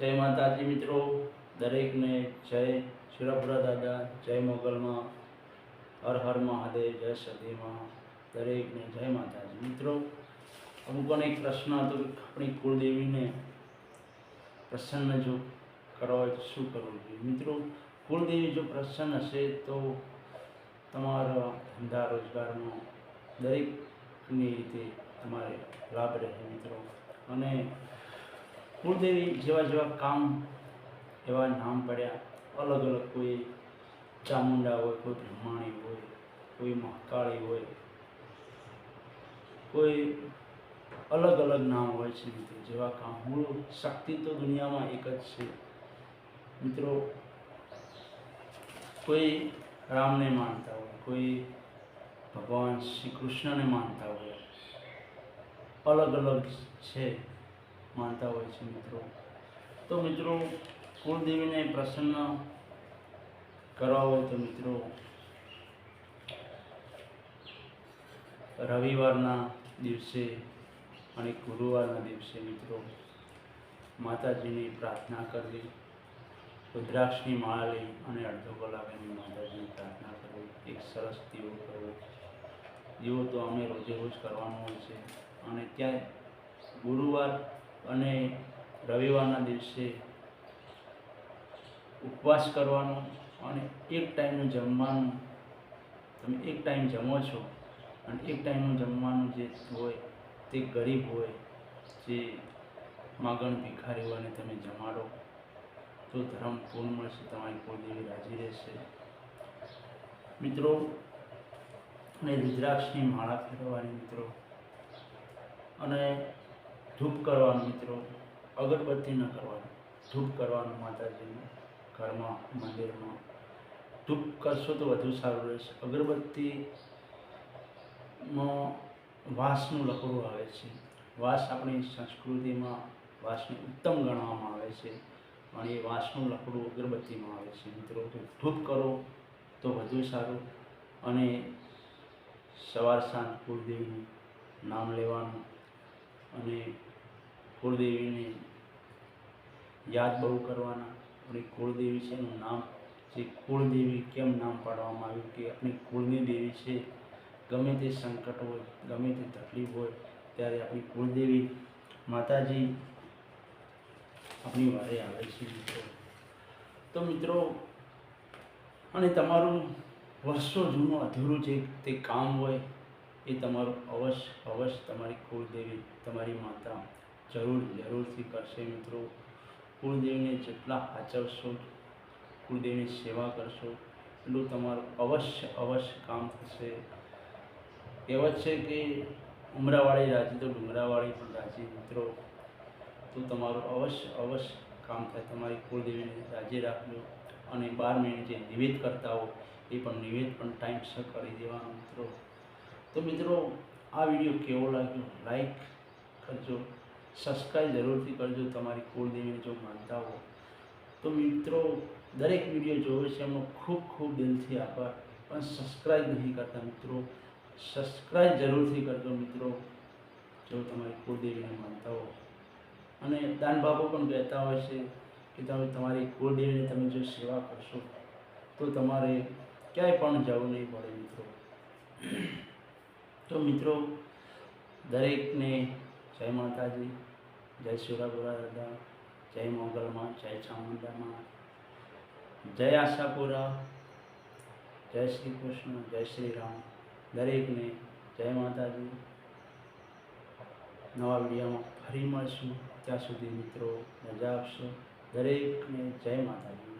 જય માતાજી મિત્રો, દરેકને જય શિરાપુરા દાદા, જય મોગલમાં, હર હર મહાદેવ, જય સદીમાં દરેકને જય માતાજી. મિત્રો, અમુકોને એક પ્રશ્ન હતો કે આપણી કુળદેવીને પ્રસન્ન જો કરવા હોય તો શું કરવું જોઈએ? મિત્રો, કુળદેવી જો પ્રસન્ન હશે તો તમારા ધંધા રોજગારમાં દરેકની રીતે તમારે લાભ રહે, મિત્રો. અને કુળદેવી જેવા જેવા કામ એવા નામ પડ્યા, અલગ અલગ કોઈ ચામુંડા હોય, કોઈ બ્રહ્માણી હોય, કોઈ મહાકાળી હોય, કોઈ અલગ અલગ નામ હોય છે મિત્રો જેવા કામ. મૂળ શક્તિ તો દુનિયામાં એક જ છે. મિત્રો, કોઈ રામને માનતા હોય, કોઈ ભગવાન શ્રી કૃષ્ણને માનતા હોય, અલગ અલગ છે. માનતા હોય છે મિત્રો. તો મિત્રો, કુળદેવીને પ્રસન્ન કરવા હોય તો મિત્રો, રવિવારના દિવસે અને ગુરુવારના દિવસે મિત્રો, માતાજીની પ્રાર્થના કરવી, રુદ્રાક્ષની માળા લઈ અને અડધો કલાક એની માતાજીની પ્રાર્થના કરવી, એક સરસ દીવો કરવો. દીવો તો અમે રોજે રોજ કરવાનો હોય છે અને ત્યાં ગુરુવાર અને રવિવારના દિવસે ઉપવાસ કરવાનો અને એક ટાઈમનું જમવાનું. તમે એક ટાઈમ જમો છો અને એક ટાઈમનું જમવાનું જે હોય તે ગરીબ હોય જે માગણ ભિખારી હોય તમે જમાડો. તો ધર્મ પૂર્ણ મળશે, તમારી કુળદેવી રાજી રહેશે. મિત્રો, અને રુદ્રાક્ષની માળા ફેરવવાની મિત્રો. અને ધૂપ કરવાનું મિત્રો, અગરબત્તી ન કરવાનું. ધૂપ કરવાનું માતાજીનું ઘરમાં, મંદિરમાં. ધૂપ કરશો તો વધુ સારું રહેશે. અગરબત્તીમાં વાંસનું લકડું આવે છે. વાંસ આપણી સંસ્કૃતિમાં વાંસને ઉત્તમ ગણવામાં આવે છે. અને એ વાંસનું લકડું અગરબત્તીમાં આવે છે. મિત્રો ધૂપ કરો તો વધુ સારું. અને સવાર સાંજ કુળદેવીનું નામ લેવાનું. અને કુળદેવીને યાદ બહુ કરવાના. આપણી કુળદેવી છે એનું નામ, જે કુળદેવી કેમ નામ પાડવામાં આવ્યું કે આપણી કુળની દેવી છે, ગમે તે સંકટ હોય, ગમે તે તકલીફ હોય, ત્યારે આપણી કુળદેવી માતાજી આપણી વારે આવે છે મિત્રો. તો મિત્રો, અને તમારું વર્ષો જૂનું અધૂરું જે તે કામ હોય એ તમારું અવશ્ય અવશ્ય તમારી કુળદેવી, તમારી માતા જરૂર, જરૂરથી કરશે મિત્રો. કુળદેવીને જેટલા આચરશો, કુળદેવીની સેવા કરશો, એટલું તમારું અવશ્ય અવશ્ય કામ થશે. કહેવત છે કે ઉમરાવાળી રાજી તો ડુંગરાવાળી પણ રાજી, મિત્રો. તો તમારું અવશ્ય અવશ્ય કામ થાય. તમારી કુળદેવીને રાજી રાખજો અને બાર મહિને જે નિવેદ કરતા હો, એ પણ નિવેદ પણ ટાઈમસર કરી દેવાનો, મિત્રો. તો મિત્રો, આ વીડિયો કેવો લાગ્યો? લાઈક કરજો. સબસ્ક્રાઈબ જરૂરથી કરજો તમારી કુળદેવીને જો માનતા હો. તો મિત્રો, દરેક વીડિયો જોવે છે. એમનો ખૂબ ખૂબ દિલથી આભાર. પણ સબસ્ક્રાઈબ નહીં કરતા મિત્રો. સબસ્ક્રાઈબ જરૂરથી કરજો મિત્રો, જો તમારી કુળદેવીને માનતા હો. અને દાન બાપો પણ કહેતા હોય છે કે તમે તમારી કુળદેવીને તમે જો સેવા કરશો, તો તમારે ક્યાંય પણ જવું નહીં પડે મિત્રો. તો મિત્રો, દરેકને જય માતાજી, જય સુરાપુરા દાદા, જય મોગલમાં, જય ચામુંડામાં, જય આશાપુરા, જય શ્રી કૃષ્ણ, જય શ્રી રામ. દરેકને જય માતાજી. નવા વિડીયોમાં ફરી મળશું. ત્યાં સુધી મિત્રો રજા આપશો દરેકને જય માતાજી.